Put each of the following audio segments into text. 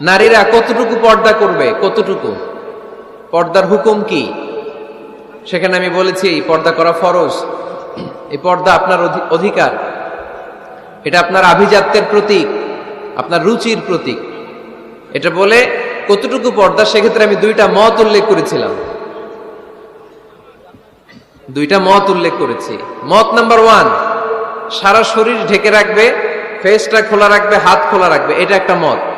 নারীরা কতটুকু পর্দা করবে? কতটুকু? পর্দার হুকুম কি? সেখানে আমি বলেছি পর্দা করা ফরজ। এই পর্দা আপনার অধি- অধিকার। এটা আপনার আভিজাত্যের প্রতীক, আপনার রুচির প্রতীক। এটা বলে কতটুকু পর্দা, সেক্ষেত্রে আমি দুইটা মত উল্লেখ করেছিলাম। দুইটা মত উল্লেখ করেছি। মত নাম্বার ওয়ান, সারা শরীর ঢেকে রাখবে ফেসটা খোলা রাখবে, হাত খোলা রাখবে। এটা একটা মত।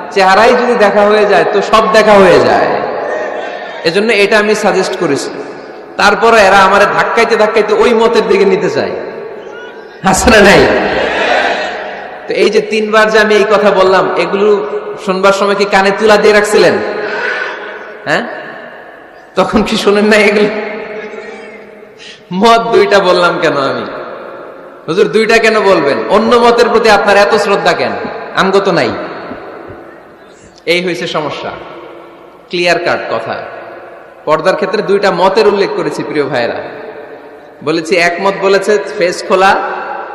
চেহারাই যদি দেখা হয়ে যায়, তো সব দেখা হয়ে যায়। এজন্য এটা আমি সাজেস্ট করেছি। তারপরে এরা আমার ধাক্কাইতে ধাক্কাইতে ওই মতের দিকে নিতে চায়। নাই? তো এই যে তিনবার যে আমি এই কথা বললাম, এগুলো শুনবার সময় কি কানে তুলা দিয়ে রাখছিলেন? হ্যাঁ? তখন কি শোনেন না এগুলো? মত দুইটা বললাম কেন আমি? হুজুর, দুইটা কেন বলবেন? অন্য মতের প্রতি আপনার এত শ্রদ্ধা কেন? আমগত নাই। এই হয়েছে সমস্যা। ক্লিয়ার কাট কথা। পর্দার ক্ষেত্রে দুইটা মতের উল্লেখ করেছি প্রিয় ভাইয়েরা। বলেছি এক মত বলেছে ফেস খোলা,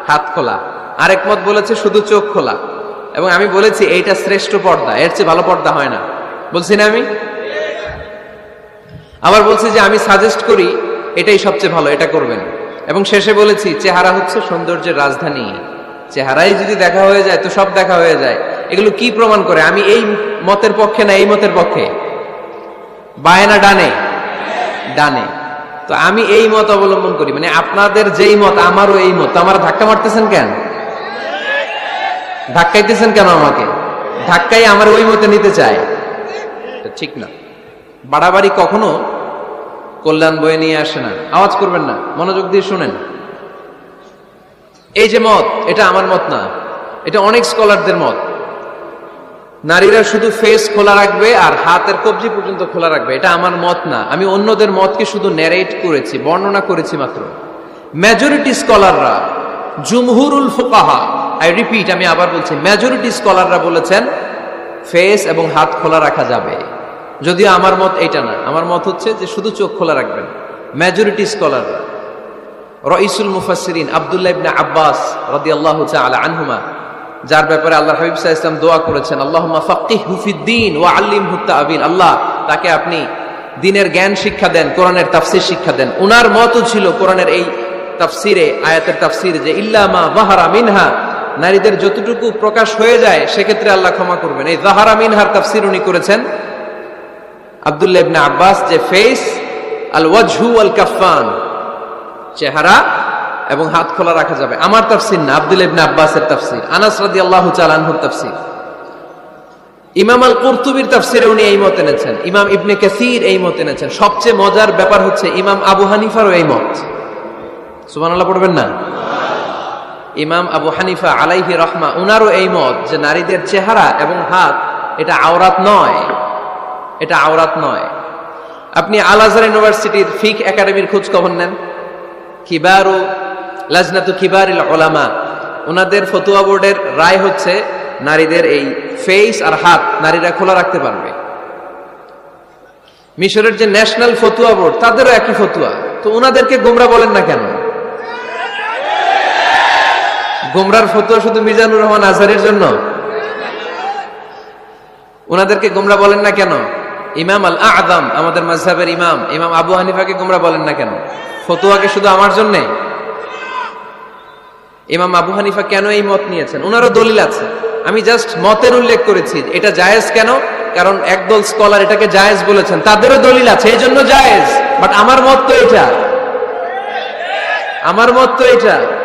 হাত খোলা। আরেক মত বলেছে শুধু চোখ খোলা। এবং আমি বলেছি এইটা শ্রেষ্ঠ পর্দা, এর চেয়ে ভালো পর্দা হয় না। বলছি না আমি? আবার বলছি যে আমি সাজেস্ট করি, এটাই সবচেয়ে ভালো, এটা করবেন। এবং শেষে বলেছি, চেহারা হচ্ছে সৌন্দর্যের রাজধানী। চেহারাই যদি দেখা হয়ে যায়, তো সব দেখা হয়ে যায়। এগুলো কি প্রমাণ করে? আমি এই মতের পক্ষে না এই মতের পক্ষে? বায় না ডানে? ডানে। তো আমি এই মত অবলম্বন করি। মানে আপনাদের যেই মত, আমারও এই মত। আমার ধাক্কা মারতেছেন কেন? ধাক্কাইতেছেন কেন আমাকে? ধাক্কাই আমার ওই মতে নিতে চায়। ঠিক না। বাড়াবাড়ি কখনো কল্যাণ বয়ে নিয়ে আসে না। আওয়াজ করবেন না। মনোযোগ দিয়ে শুনেন। এই যে মত, এটা আমার মত না। এটা অনেক স্কলারদের মত। নারীরা শুধু ফেস খোলা রাখবে আর হাতের কবজি পর্যন্ত খোলা রাখবে। এটা আমার মত না। আমি অন্যদের মতকে শুধু ন্যারেট করেছি, বর্ণনা করেছি মাত্র। মেজরিটি স্কলাররা জুমহুরুল ফুকাহা আই রিপিট আমি আবার বলছি মেজরিটি স্কলাররা বলেছেন ফেস এবং হাত খোলা রাখা যাবে। যদিও আমার মত এইটা না। আমার মত হচ্ছে যে শুধু চোখ খোলা রাখবেন। মেজরিটি স্কলাররা রইসুল মুফাসসিরিন আবদুল্লাহ ইবনে আব্বাস রাদিয়াল্লাহু তাআলা আনহুমা যার ব্যাপারে আল্লাহ হাবিব সাল্লাল্লাহু ইসলাম দোয়া করেছেন, আল্লাহুম্মা ফাক্কিহহু ফিদ্দীন ওয়া আল্লিমহু তা'বিন। আল্লাহ, তাকে আপনি দিনের জ্ঞান শিক্ষা দেন, কোরআনের তাফসীর শিক্ষা দেন। উনার মতও ছিল কোরআনের এই তাফসিরে, আয়াতের তাফসির যে, ইল্লা মা যাহারা মিনহা। নারীদের যতটুকু প্রকাশ হয়ে যায়, সেক্ষেত্রে আল্লাহ ক্ষমা করবেন। এই যাহারা মিনহার তাফসির উনি করেছেন আব্দুল্লাহ আব্বাস, যে ফেস আল ওয়াজহু আল কাফান চেহারা এবং হাত খোলা রাখা যাবে। আমার তাফসির না, আব্দুল ইবনে আব্বাসের তাফসির। আনাস রাদিয়াল্লাহু তাআলা আনহুর তাফসির। ইমাম আল কুরতুবির তাফসিরে উনি এই মত এনেছেন। ইমাম ইবনে কাসির এই মত এনেছেন। সবচেয়ে মজার ব্যাপার হচ্ছে ইমাম আবু হানিফারও এই মত। সুবহানাল্লাহ পড়বেন না? ইমাম আবু হানিফা আলাইহি রহমা, উনারও এই মত যে নারীদের চেহারা এবং হাত, এটা আওরাত নয়। এটা আওরাত নয়। আপনি আল আজহার ইউনিভার্সিটির ফিক একাডেমির খোঁজ খবর নেন। কিবারু লাজনাতু কিবারিল ওলামা ওনাদের ফতুয়া বোর্ডের রায় হচ্ছে, নারীদের এই ফেস আর হাত নারীরা খোলা রাখতে পারবে। মিশরের যে ন্যাশনাল ফতুয়া বোর্ড, তাদেরও একই ফতুয়া। তো ওনাদেরকে গোমরা বলেন না কেন? গোমরার ফতুয়া শুধু মিজানুর রহমান আজহারের জন্য? ওনাদেরকে গোমরা বলেন না কেন? ইমাম আল আদম আমাদের মাঝহাবের ইমাম ইমাম আবু হানিফাকে গোমরা বলেন না কেন? ফতুয়াকে শুধু আমার জন্যে? ইমাম আবু হানিফা কেন এই মত নিয়েছেন? ওনারও দলিল আছে। আমি জাস্ট মতের উল্লেখ করেছি। এটা জায়েজ কেন? কারণ একদল স্কলার এটাকে জায়েজ বলেছেন। তাদেরও দলিল আছে। এই জন্য জায়েজ। বাট আমার মত তো এটা। আমার মত তো এটা।